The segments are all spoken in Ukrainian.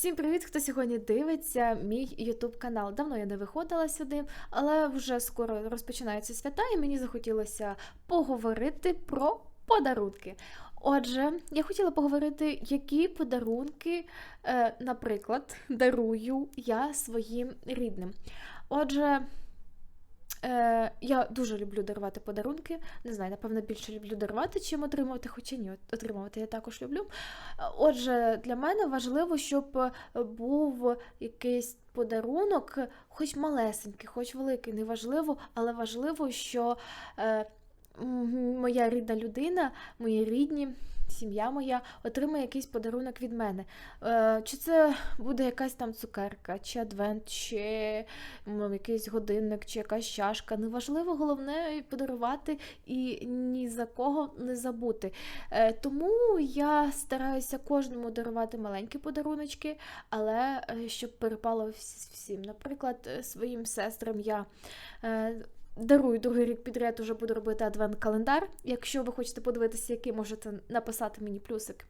Всім привіт, хто сьогодні дивиться мій YouTube канал. Давно я не виходила сюди, але вже скоро розпочинаються свята, і мені захотілося поговорити про подарунки. Отже, я хотіла поговорити, які подарунки, е, наприклад, дарую я своїм рідним. Отже, Е, я дуже люблю дарувати подарунки. Не знаю, напевно, більше люблю дарувати, чим отримувати, хоча ні, отримувати я також люблю. Отже, для мене важливо, щоб е, був якийсь подарунок, хоч малесенький, хоч великий, неважливо, але важливо, що е, моя рідна людина, мої рідні. Сім'я моя отримає якийсь подарунок від мене. Е, чи це буде якась там цукерка, чи адвент, чи якийсь годинник, чи якась чашка. Неважливо, головне подарувати і ні за кого не забути. Е, тому я стараюся кожному дарувати маленькі подаруночки, але е, щоб перепало всім. Наприклад, своїм сестрам я. Дарую другий рік підряд, уже буду робити адвент-календар. Якщо ви хочете подивитися, який можете написати мені плюсик.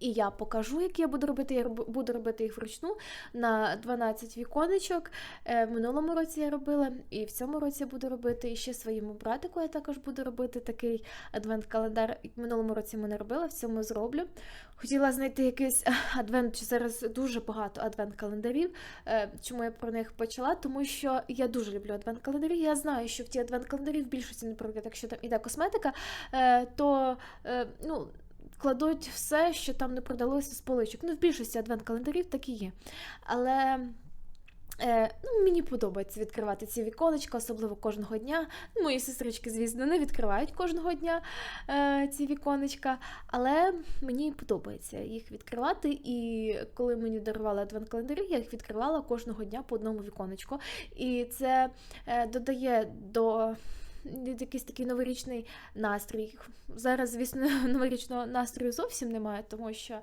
І я покажу, як я буду робити. Я буду робити їх вручну на 12 віконечок. Е, В минулому році я робила, і в цьому році я буду робити. І ще своєму братику я також буду робити такий адвент-календар. В минулому році ми не робила, в цьому зроблю. Хотіла знайти якийсь адвент, чи зараз дуже багато адвент-календарів. Е, Чому я про них почала? Тому що я дуже люблю адвент-календарі. Я знаю, що в ті адвент-календарі в більшості, наприклад, якщо там іде косметика, е, то ну. Кладуть все, що там не продалося з поличок. Ну, в більшості адвент-календарів так і є. Але е, ну, мені подобається відкривати ці віконечка, особливо кожного дня. Ну, Мої сестрички, звісно, не відкривають кожного дня е, ці віконечка, але мені подобається їх відкривати. І коли мені дарували адвент-календарі, я їх відкривала кожного дня по одному віконечку. І це е, додає до. Якийсь такий новорічний настрій. Зараз, звісно, новорічного настрою зовсім немає, тому що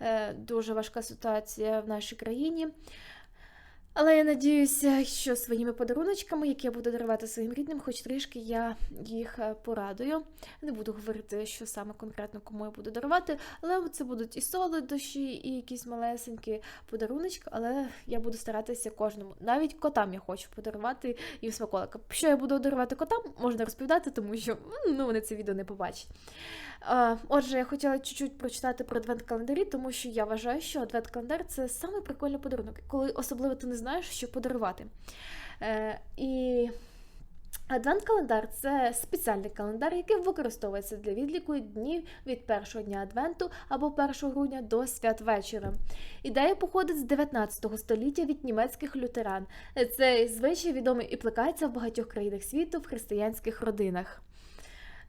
е, дуже важка ситуація в нашій країні. Але я надіюся, що своїми подаруночками, які я буду дарувати своїм рідним, хоч трішки я їх е, порадую. Не буду говорити, що саме конкретно кому я буду дарувати, але це будуть і солодощі, і якісь малесенькі подаруночки, але я буду старатися кожному. Навіть котам я хочу подарувати їм смаколика. Що я буду дарувати котам, можна розповідати, тому що ну, вони це відео не побачать. Отже, я хотіла чуть-чуть прочитати про адвент-календарі, тому що я вважаю, що адвент-календар це саме прикольний подарунок, коли особливо ти не знаєш, що подарувати. Е, і Адвент-календар це спеціальний календар, який використовується для відліку днів від першого дня Адвенту або 1 грудня до святвечора. Ідея походить з 19 століття від німецьких лютеран. Цей звичай відомий і плекається в багатьох країнах світу в християнських родинах.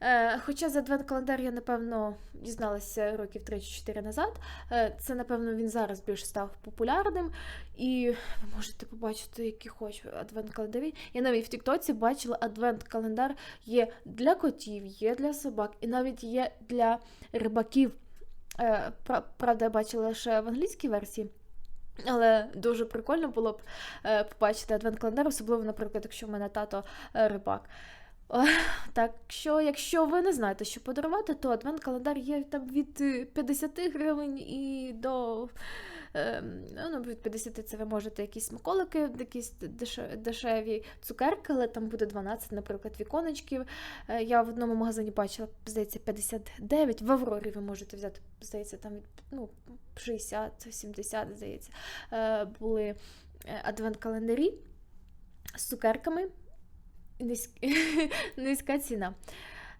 Е, Хоча за адвент-календар я, напевно, дізналася років 3-4 назад. Е, Це, напевно, він зараз більш став популярним. І ви можете побачити, які хоч адвент-календарі. Я навіть в Тіктоці бачила адвент-календар є для котів, є для собак, і навіть є для рибаків. Е, Правда, я бачила лише в англійській версії. Але дуже прикольно було б побачити адвент-календар, особливо, наприклад, якщо в мене тато рибак. Так що, якщо ви не знаєте, що подарувати, то адвент-календар є там від е, 50 гривень і до. е, Ну, від 50 це ви можете якісь смаколики, якісь дешеві цукерки, але там буде 12, наприклад, віконечків. Е, Я в одному магазині бачила, здається, 59. В Аврорі ви можете взяти, здається, там від ну, 60-70, здається, е, були е, адвент-календарі з цукерками. Низьк... Низька ціна.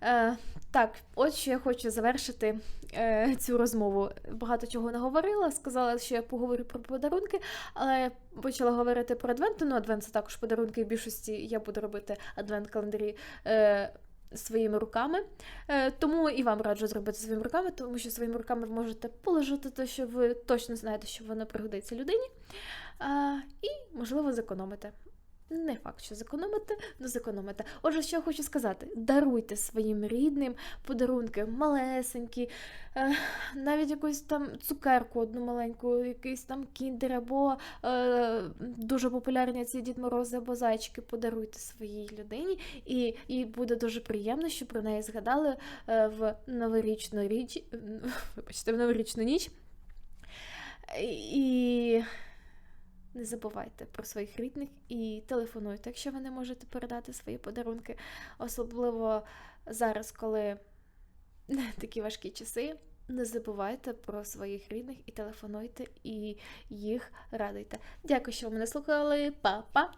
Е, так, от що я хочу завершити е, цю розмову. Багато чого не говорила, сказала, що я поговорю про подарунки, але я почала говорити про адвент. Ну, адвент це також подарунки. В більшості я буду робити адвент-календарі. Е, Своїми руками, Е, тому і вам раджу зробити своїми руками, тому що своїми руками ви можете положити те, що ви точно знаєте, що воно пригодиться людині, і, можливо, зекономите. Не факт, що зекономите, але зекономите. Отже, що я хочу сказати: даруйте своїм рідним подарунки малесенькі, е, навіть якусь там цукерку, одну маленьку, якийсь там кіндер, або е, дуже популярні ці Дід Морози або зайчики подаруйте своїй людині, і їй буде дуже приємно, що про неї згадали е, в новорічну річ, вибачте, в новорічну ніч. І не забувайте про своїх рідних і телефонуйте, якщо ви не можете передати свої подарунки, особливо зараз, коли такі важкі часи. Не забувайте про своїх рідних і телефонуйте, і їх радуйте. Дякую, що ви мене слухали. Па-па!